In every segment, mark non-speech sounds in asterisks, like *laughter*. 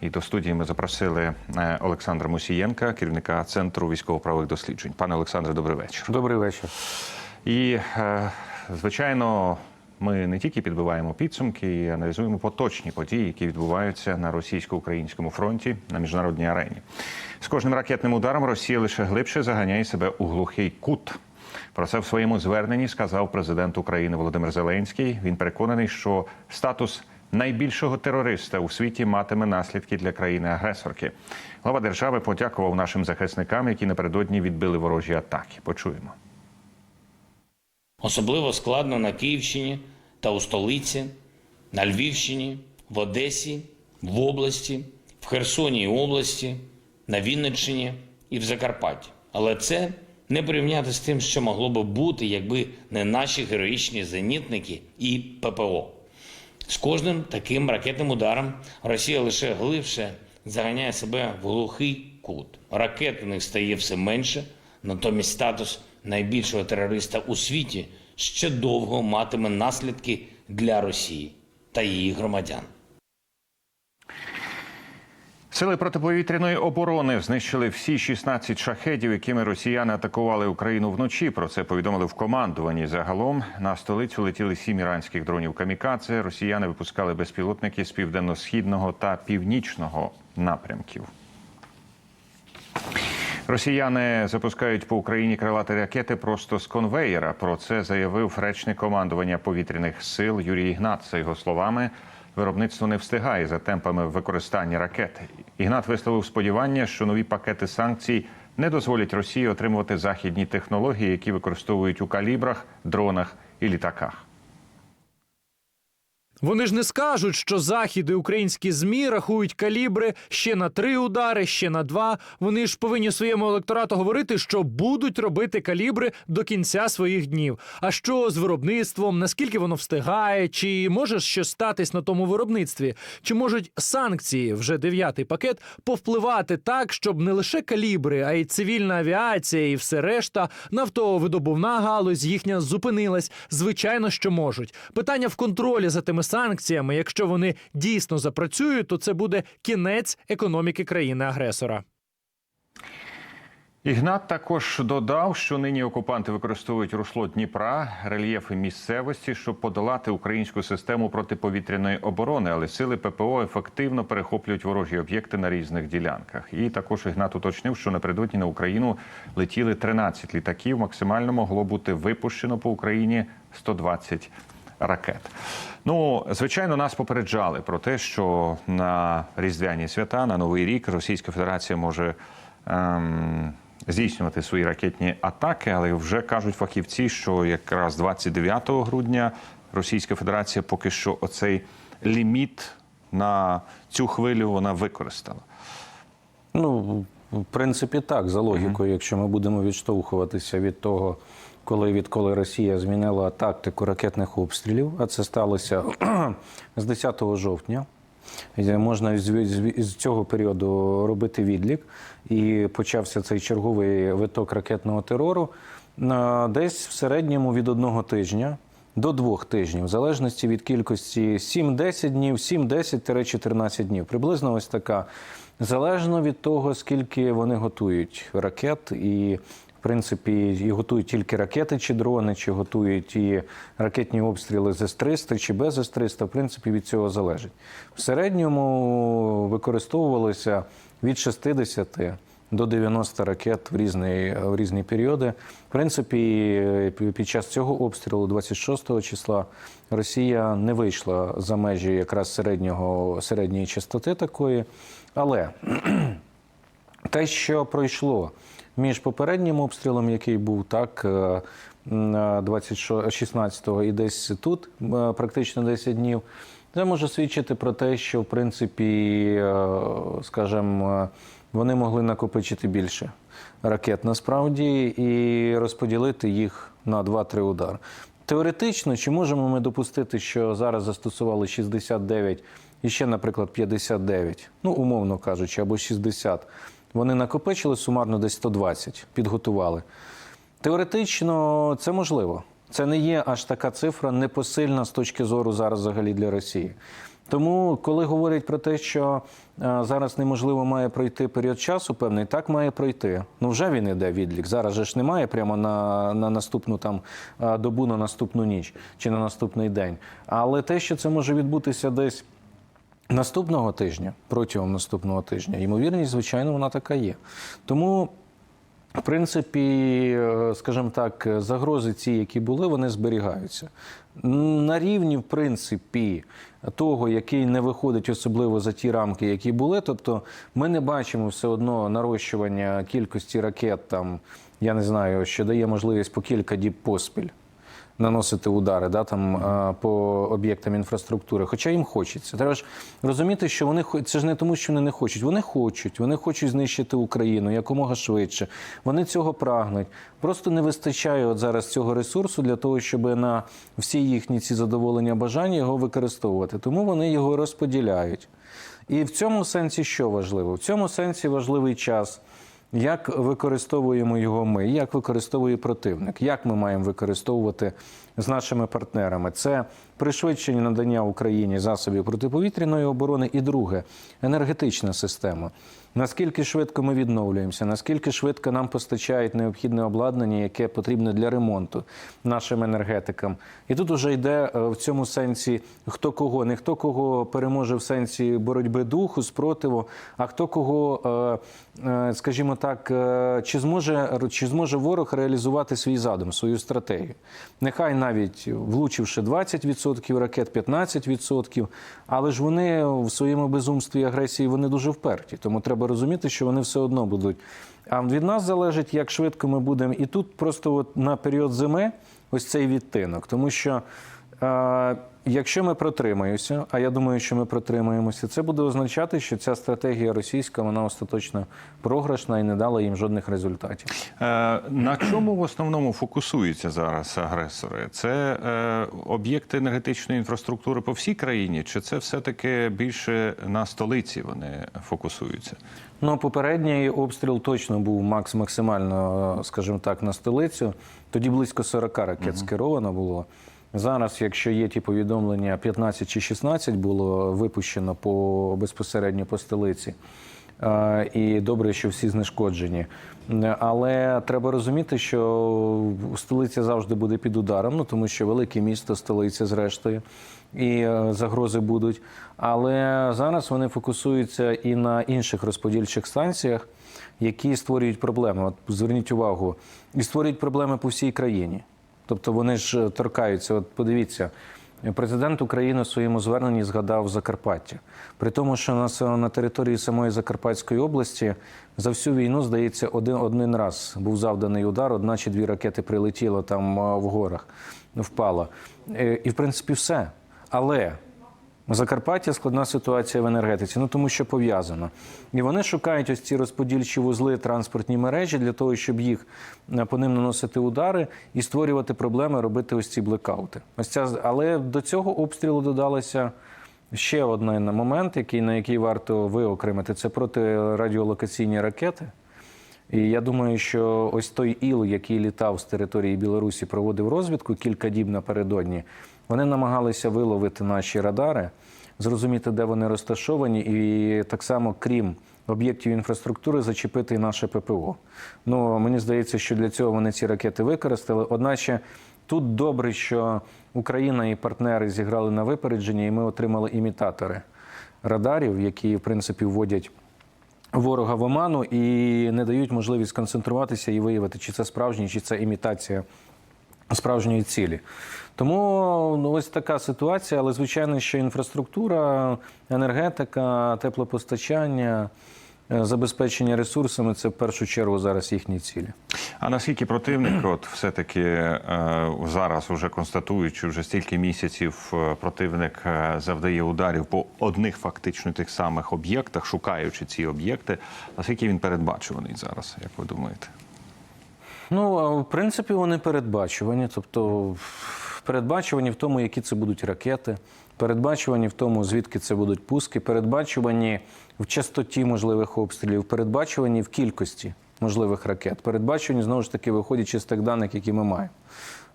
І до студії ми запросили е, Олександра Мусієнка, керівника центру військово-правових досліджень. Пане Олександре, добрий вечір. Добрий вечір. І е, звичайно, ми не тільки підбиваємо підсумки і аналізуємо поточні події, які відбуваються на російсько-українському фронті на міжнародній арені. З кожним ракетним ударом Росія лише глибше заганяє себе у глухий кут. Про це в своєму зверненні сказав президент України Володимир Зеленський. Він переконаний, що статус найбільшого терориста у світі матиме наслідки для країни-агресорки. Глава держави подякував нашим захисникам, які напередодні відбили ворожі атаки. Почуємо. Особливо складно на Київщині та у столиці, на Львівщині, в Одесі, в області, в Херсоні і області, на Вінниччині і в Закарпатті. Але це не порівняти з тим, що могло би бути, якби не наші героїчні зенітники і ППО. З кожним таким ракетним ударом Росія лише глибше заганяє себе в глухий кут. Ракет у них стає все менше, натомість статус найбільшого терориста у світі ще довго матиме наслідки для Росії та її громадян. Сили протиповітряної оборони знищили всі 16 шахедів, якими росіяни атакували Україну вночі. Про це повідомили в командуванні. Загалом на столицю летіли сім іранських дронів камікадзе. Росіяни випускали безпілотники з південно-східного та північного напрямків. Росіяни запускають по Україні крилаті ракети просто з конвеєра. Про це заявив речник командування повітряних сил Юрій Ігнат. За його словами, виробництво не встигає за темпами використання ракет. Ігнат висловив сподівання, що нові пакети санкцій не дозволять Росії отримувати західні технології, які використовують у калібрах, дронах і літаках. Вони ж не скажуть, що захід і українські змі рахують калібри ще на три удари, ще на два. Вони ж повинні своєму електорату говорити, що будуть робити калібри до кінця своїх днів. А що з виробництвом? Наскільки воно встигає? Чи може щось статись на тому виробництві? Чи можуть санкції, вже дев'ятий пакет, повпливати так, щоб не лише калібри, а й цивільна авіація і все решта, нафтовидобувна галузь їхня зупинилась? Звичайно, що можуть. Питання в контролі за тими санкціями. Якщо вони дійсно запрацюють, то це буде кінець економіки країни-агресора. Ігнат також додав, що нині окупанти використовують русло Дніпра, рельєфи місцевості, щоб подолати українську систему протиповітряної оборони, але сили ППО ефективно перехоплюють ворожі об'єкти на різних ділянках. І також Ігнат уточнив, що напередодні на Україну летіли 13 літаків. Максимально могло бути випущено по Україні 120 ракет. Ну, звичайно, нас попереджали про те, що на різдвяні свята, на новий рік Російська Федерація може. Ем, здійснювати свої ракетні атаки, але вже кажуть фахівці, що якраз 29 грудня Російська Федерація поки що оцей ліміт на цю хвилю вона використала. Ну, в принципі, так, за логікою, якщо ми будемо відштовхуватися від того, коли відколи Росія змінила тактику ракетних обстрілів, а це сталося *clears throat* з 10 жовтня. І Можна з, цього періоду робити відлік, і почався цей черговий виток ракетного терору. Десь в середньому від одного тижня до двох тижнів, в залежності від кількості 7-10 днів, 7-10-14 днів. Приблизно ось така. Залежно від того, скільки вони готують ракет і. В принципі, і готують тільки ракети чи дрони, чи готують і ракетні обстріли з С-300 чи без С-300, в принципі, від цього залежить. В середньому використовувалося від 60 до 90 ракет в різні, в різні періоди. В принципі, під час цього обстрілу, 26 числа, Росія не вийшла за межі якраз середнього, середньої частоти такої. Але те, що пройшло між попереднім обстрілом, який був так, е, на 16-го і десь тут, е, практично 10 днів, це може свідчити про те, що в принципі, е, скажімо, е, вони могли накопичити більше ракет насправді і розподілити їх на 2-3 удари. Теоретично, чи можемо ми допустити, що зараз застосували 69 і ще, наприклад, 59, ну, умовно кажучи, або 60, вони накопичили сумарно десь 120, підготували. Теоретично це можливо. Це не є аж така цифра непосильна з точки зору зараз взагалі для Росії. Тому, коли говорять про те, що е, зараз неможливо має пройти період часу, певний так має пройти. Ну вже він іде відлік. Зараз же ж немає прямо на, на наступну там е, добу, на наступну ніч чи на наступний день. Але те, що це може відбутися десь. Наступного тижня, протягом наступного тижня, ймовірність, звичайно, вона така є. Тому, в принципі, е, скажімо так, загрози ці, які були, вони зберігаються. На рівні, в принципі, того, який не виходить особливо за ті рамки, які були. Тобто, ми не бачимо все одно нарощування кількості ракет, там, я не знаю, що дає можливість по кілька діб поспіль наносити удари да, там, по об'єктам інфраструктури. Хоча їм хочеться. Треба ж розуміти, що вони це ж не тому, що вони не хочуть. Вони хочуть, вони хочуть знищити Україну якомога швидше. Вони цього прагнуть. Просто не вистачає от зараз цього ресурсу для того, щоб на всі їхні ці задоволення бажання його використовувати. Тому вони його розподіляють. І в цьому сенсі що важливо? В цьому сенсі важливий час. Як використовуємо його ми, як використовує противник, як ми маємо використовувати з нашими партнерами? Це пришвидшення надання Україні засобів протиповітряної оборони, і друге енергетична система. Наскільки швидко ми відновлюємося, наскільки швидко нам постачають необхідне обладнання, яке потрібне для ремонту нашим енергетикам. І тут уже йде е, в цьому сенсі хто кого, не хто кого переможе в сенсі боротьби духу, спротиву, а хто кого, е, е, скажімо так, чи зможе, чи зможе ворог реалізувати свій задум, свою стратегію. Нехай навіть влучивши 20% ракет, 15%, але ж вони в своєму безумстві і агресії вони дуже вперті. Тому треба розуміти, що вони все одно будуть. А від нас залежить, як швидко ми будемо. І тут просто от на період зими ось цей відтинок. Тому що якщо ми протримаємося, а я думаю, що ми протримаємося, це буде означати, що ця стратегія російська вона остаточно програшна і не дала їм жодних результатів. Е, На чому в основному фокусуються зараз агресори? Це е, об'єкти енергетичної інфраструктури по всій країні, чи це все-таки більше на столиці вони фокусуються? Ну, попередній обстріл точно був макс максимально, скажімо так, на столицю. Тоді близько 40 ракет скеровано було. Зараз, якщо є ті повідомлення, 15 чи 16 було випущено по безпосередньо по столиці. І добре, що всі знешкоджені. Але треба розуміти, що столиця завжди буде під ударом, ну тому що велике місто, столиця, зрештою, і е, загрози будуть. Але зараз вони фокусуються і на інших розподільчих станціях, які створюють проблеми. От зверніть увагу, і створюють проблеми по всій країні. Тобто вони ж торкаються. От подивіться, президент України у своєму зверненні згадав Закарпаття. При тому, що на, с- на території самої Закарпатської області за всю війну, здається, один, один раз був завданий удар, одна чи дві ракети прилетіло там в горах, впало. Е, І в принципі все. Але Закарпаття складна ситуація в енергетиці, ну тому що пов'язано. І вони шукають ось ці розподільчі вузли, транспортні мережі для того, щоб їх е, по ним наносити удари і створювати проблеми, робити ось ці блекаути. Ось ця, але до цього обстрілу додалося ще один момент, який, на який варто виокремити. Це протирадіолокаційні ракети. І я думаю, що ось той іл, який літав з території Білорусі, проводив розвідку кілька діб напередодні. Вони намагалися виловити наші радари, зрозуміти, де вони розташовані, і так само, крім об'єктів інфраструктури, зачепити і наше ППО. Ну мені здається, що для цього вони ці ракети використали. Одначе тут добре, що Україна і партнери зіграли на випередження, і ми отримали імітатори радарів, які в принципі вводять ворога в оману і не дають можливість сконцентруватися і виявити, чи це справжній, чи це імітація справжньої цілі. Тому ну, ось така ситуація, але звичайно, що інфраструктура, енергетика, теплопостачання, забезпечення ресурсами це в першу чергу зараз їхні цілі. А наскільки противник, от все-таки е, зараз, уже констатуючи, вже стільки місяців е, противник е, завдає ударів по одних фактично тих самих об'єктах, шукаючи ці об'єкти, наскільки він передбачуваний зараз, як ви думаєте? Ну, в принципі, вони передбачувані. Тобто передбачувані в тому, які це будуть ракети, передбачувані в тому, звідки це будуть пуски, передбачувані в частоті можливих обстрілів, передбачувані в кількості можливих ракет, передбачувані, знову ж таки, виходячи з тих даних, які ми маємо.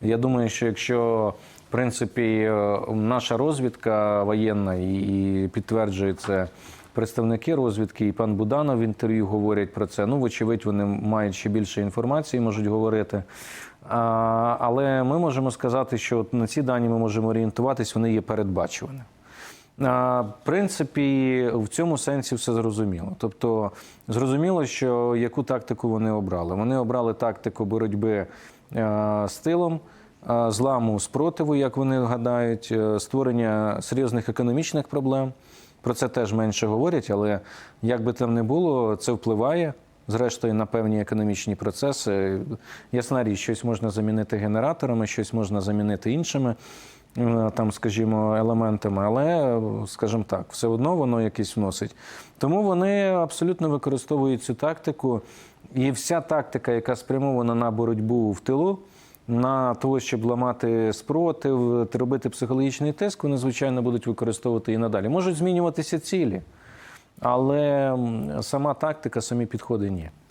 Я думаю, що якщо В принципі, е, наша розвідка воєнна і підтверджує це представники розвідки, і пан Буданов в інтерв'ю говорять про це. Ну, вочевидь, вони мають ще більше інформації, можуть говорити. А, але ми можемо сказати, що на ці дані ми можемо орієнтуватись, вони є передбачуваними. В принципі, в цьому сенсі все зрозуміло. Тобто, зрозуміло, що яку тактику вони обрали. Вони обрали тактику боротьби е, з тилом, е, зламу спротиву, як вони гадають, е, створення серйозних економічних проблем. Про це теж менше говорять, але як би там не було, це впливає. Зрештою, на певні економічні процеси. Ясна річ, щось можна замінити генераторами, щось можна замінити іншими е, там, скажімо, елементами, але, скажімо так, все одно воно якесь вносить. Тому вони абсолютно використовують цю тактику. І вся тактика, яка спрямована на боротьбу в тилу, на того, щоб ламати спротив, робити психологічний тиск, вони, звичайно, будуть використовувати і надалі. Можуть змінюватися цілі, але сама тактика, самі підходи ні.